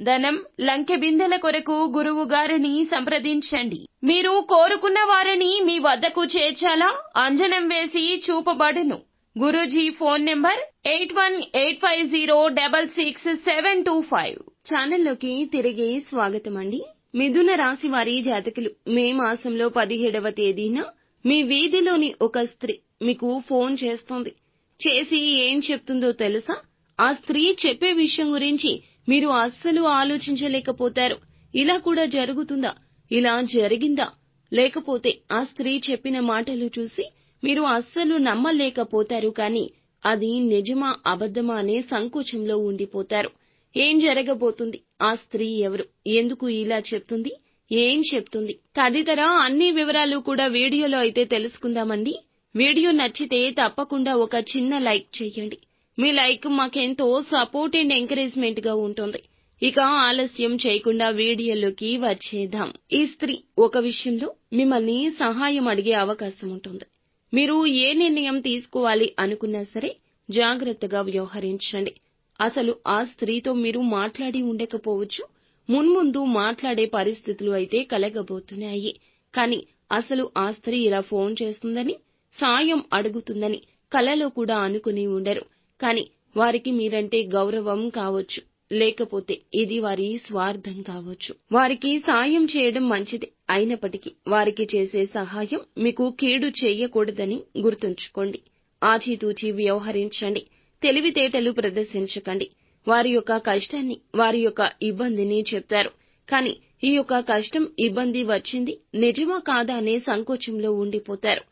ధనం లంకె బిందెల కొరకు గురువు గారిని సంప్రదించండి. మీరు కోరుకున్న వారిని మీ వద్దకు చేర్చాలా? అంజనం వేసి చూపబడును. Guruji phone number eight one eight five zero double six seven two five. ఛానల్లోకి తిరిగి స్వాగతం అండి మిథున రాశి వారి జాతకులు మే మాసంలో పదిహేడవ తేదీన మీ వీధిలోని ఒక స్త్రీ మీకు ఫోన్ చేస్తోంది. చేసి ఏం చెప్తుందో తెలుసా? ఆ స్త్రీ చెప్పే విషయం గురించి మీరు అస్సలు ఆలోచించలేకపోతారు. ఇలా కూడా జరుగుతుందా? ఇలా జరిగిందా? లేకపోతే ఆ స్త్రీ చెప్పిన మాటలు చూసి మీరు అస్సలు నమ్మలేకపోతారు కానీ అది నిజమా అబద్ధమా అనే సంకోచంలో ఉండిపోతారు. ఏం జరగబోతుంది? ఆ స్త్రీ ఎవరు? ఎందుకు ఇలా చెప్తుంది? ఏం చెప్తుంది? తదితర అన్ని వివరాలు కూడా వీడియోలో అయితే తెలుసుకుందామండి. వీడియో నచ్చితే తప్పకుండా ఒక చిన్న లైక్ చేయండి. మీ లైక్ మాకెంతో సపోర్ట్ అండ్ ఎంకరేజ్మెంట్గా ఉంటుంది. ఇక ఆలస్యం చేయకుండా వీడియోలోకి వచ్చేద్దాం. ఈ స్త్రీ ఒక విషయంలో మిమ్మల్ని సహాయం అడిగే అవకాశం ఉంటుంది. మీరు ఏ నిర్ణయం తీసుకోవాలి అనుకున్నా సరే జాగ్రత్తగా వ్యవహరించండి. అసలు ఆ స్త్రీతో మీరు మాట్లాడి ఉండకపోవచ్చు. మున్ముందు మాట్లాడే పరిస్థితులు అయితే కలగబోతున్నాయి. కానీ అసలు ఆ స్త్రీ ఇలా ఫోన్ చేస్తుందని సాయం అడుగుతుందని కలలో కూడా అనుకుని ఉండరు. కానీ వారికి మీరంటే గౌరవం కావచ్చు. లేకపోతే ఇది వారి స్వార్థం కావచ్చు. వారికి సాయం చేయడం మంచిదే అయినప్పటికీ వారికి చేసే సహాయం మీకు కీడు చేయకూడదని గుర్తుంచుకోండి. ఆచితూచి వ్యవహరించండి. తెలివితేటలు ప్రదర్శించకండి. వారి యొక్క కష్టాన్ని వారి యొక్క ఇబ్బందిని చెప్తారు. కానీ ఈ యొక్క కష్టం ఇబ్బంది వచ్చింది నిజమా కాదా అనే సంకోచంలో ఉండిపోతారు.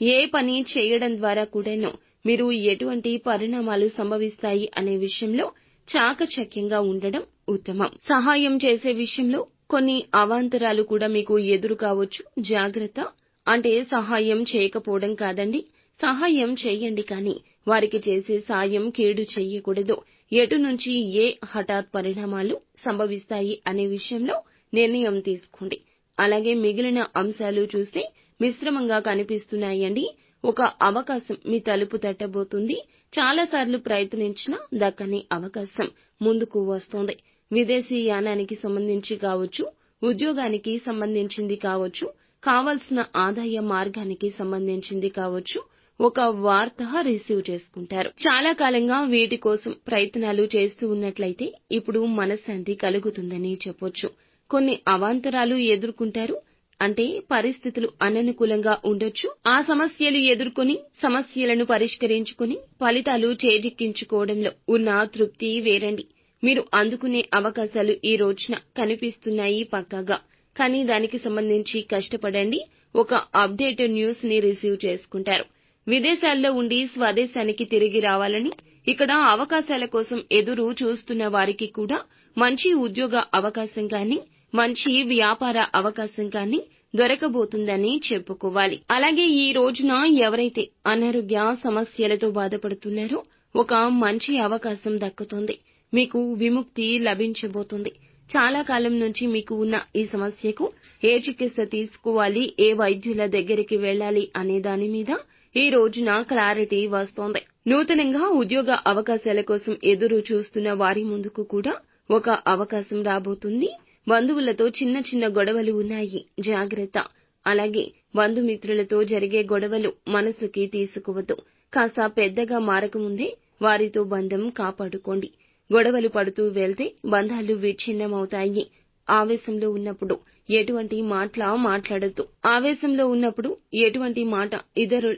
ఏ పని చేయడం ద్వారా కూడాను మీరు ఎటువంటి పరిణామాలు సంభవిస్తాయి అనే విషయంలో చాకచక్యంగా ఉండడం ఉత్తమం. సహాయం చేసే విషయంలో కొన్ని అవాంతరాలు కూడా మీకు ఎదురు కావచ్చు. జాగ్రత్త. అంటే సహాయం చేయకపోవడం కాదండి. సహాయం చేయండి కానీ వారికి చేసే సాయం కేడు చెయ్యకూడదు. ఎటు నుంచి ఏ హఠాత్ పరిణామాలు సంభవిస్తాయి అనే విషయంలో నిర్ణయం తీసుకోండి. అలాగే మిగిలిన అంశాలు చూస్తే మిశ్రమంగా కనిపిస్తున్నాయండి. ఒక అవకాశం మీ తలుపు తట్టబోతుంది. చాలాసార్లు ప్రయత్నించినా దక్కని అవకాశం ముందుకు వస్తోంది. విదేశీ యానానికి సంబంధించి కావచ్చు ఉద్యోగానికి సంబంధించింది కావచ్చు కావలసిన ఆదాయ మార్గానికి సంబంధించింది కావచ్చు ఒక వార్త రిసీవ్ చేసుకుంటారు. చాలా కాలంగా వీటి కోసం ప్రయత్నాలు చేస్తూ ఉన్నట్లయితే ఇప్పుడు మనశ్శాంతి కలుగుతుందని చెప్పొచ్చు. కొన్ని అవాంతరాలు ఎదుర్కొంటారు అంటే పరిస్థితులు అననుకూలంగా ఉండొచ్చు. ఆ సమస్యలు ఎదుర్కొని సమస్యలను పరిష్కరించుకుని ఫలితాలు చేజిక్కించుకోవడంలో ఉన్న తృప్తి వేరండి. మీరు అందుకునే అవకాశాలు ఈ రోజున కనిపిస్తున్నాయి పక్కాగా. కానీ దానికి సంబంధించి కష్టపడండి. ఒక అప్డేట్ న్యూస్ని రిసీవ్ చేసుకుంటారు. విదేశాల్లో ఉండి స్వదేశానికి తిరిగి రావాలని ఇక్కడ అవకాశాల కోసం ఎదురు చూస్తున్న వారికి కూడా మంచి ఉద్యోగ అవకాశం కానీ మంచి వ్యాపార అవకాశం కానీ దొరకబోతుందని చెప్పుకోవాలి. అలాగే ఈ రోజున ఎవరైతే అనారోగ్య సమస్యలతో బాధపడుతున్నారో ఒక మంచి అవకాశం దక్కుతుంది. మీకు విముక్తి లభించబోతుంది. చాలా కాలం నుంచి మీకు ఉన్న ఈ సమస్యకు ఏ చికిత్స తీసుకోవాలి ఏ వైద్యుల దగ్గరికి వెళ్ళాలి అనే దాని మీద ఈ రోజున క్లారిటీ వస్తోంది. నూతనంగా ఉద్యోగ అవకాశాల కోసం ఎదురు చూస్తున్న వారి ముందుకు కూడా ఒక అవకాశం రాబోతుంది. బంధువులతో చిన్న చిన్న గొడవలు ఉన్నాయి. జాగ్రత్త. అలాగే బంధుమిత్రులతో జరిగే గొడవలు మనసుకి తీసుకోవద్దు. కాస్త పెద్దగా మారకముందే వారితో బంధం కాపాడుకోండి. గొడవలు పడుతూ వెళ్తే బంధాలు విచ్ఛిన్నమవుతాయి. ఆవేశంలో ఉన్నప్పుడు ఎటువంటి మాటల మాట్లాడద్దు. ఆవేశంలో ఉన్నప్పుడు ఎటువంటి మాట ఇతరు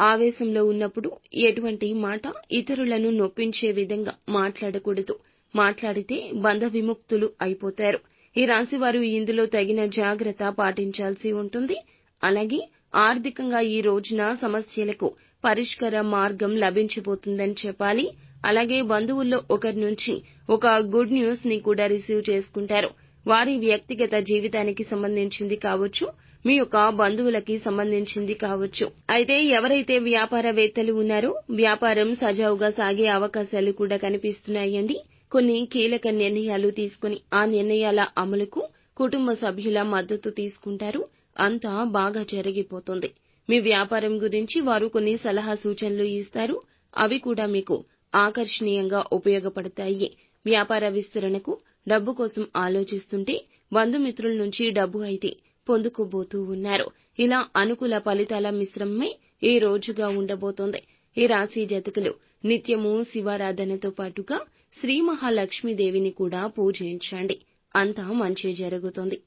ఆవేశంలో ఉన్నప్పుడు ఎటువంటి మాట ఇతరులను నొప్పించే విధంగా మాట్లాడకూడదు. మాట్లాడితే బంధ విముక్తులు అయిపోతారు. ఈ రాశి వారు ఇందులో తగిన జాగ్రత్త పాటించాల్సి ఉంటుంది. అలాగే ఆర్థికంగా ఈ రోజున సమస్యలకు పరిష్కార మార్గం లభించబోతుందని చెప్పాలి. అలాగే బంధువుల్లో ఒకరి నుంచి ఒక గుడ్ న్యూస్ని కూడా రిసీవ్ చేసుకుంటారు. వారి వ్యక్తిగత జీవితానికి సంబంధించింది కావచ్చు మీ యొక్క బంధువులకి సంబంధించింది కావచ్చు. అయితే ఎవరైతే వ్యాపారవేత్తలు ఉన్నారో వ్యాపారం సజావుగా సాగే అవకాశాలు కూడా కనిపిస్తున్నాయండి. కొన్ని కీలక నిర్ణయాలు తీసుకుని ఆ నిర్ణయాల అమలుకు కుటుంబ సభ్యుల మద్దతు తీసుకుంటారు. అంతా బాగా జరిగిపోతుంది. మీ వ్యాపారం గురించి వారు కొన్ని సలహా సూచనలు ఇస్తారు. అవి కూడా మీకు ఆకర్షణీయంగా ఉపయోగపడతాయి. వ్యాపార విస్తరణకు డబ్బు కోసం ఆలోచిస్తుంటే బంధుమిత్రుల నుంచి డబ్బు అయితే పొందుకోబోతూ ఉన్నారు. ఇలా అనుకూల ఫలితాల మిశ్రమమే ఈ రోజుగా ఉండబోతోంది. ఈ రాశి జతకులు నిత్యము శివారాధనతో పాటుగా శ్రీ మహాలక్ష్మీదేవిని కూడా పూజించండి. అంతా మంచి జరుగుతుంది.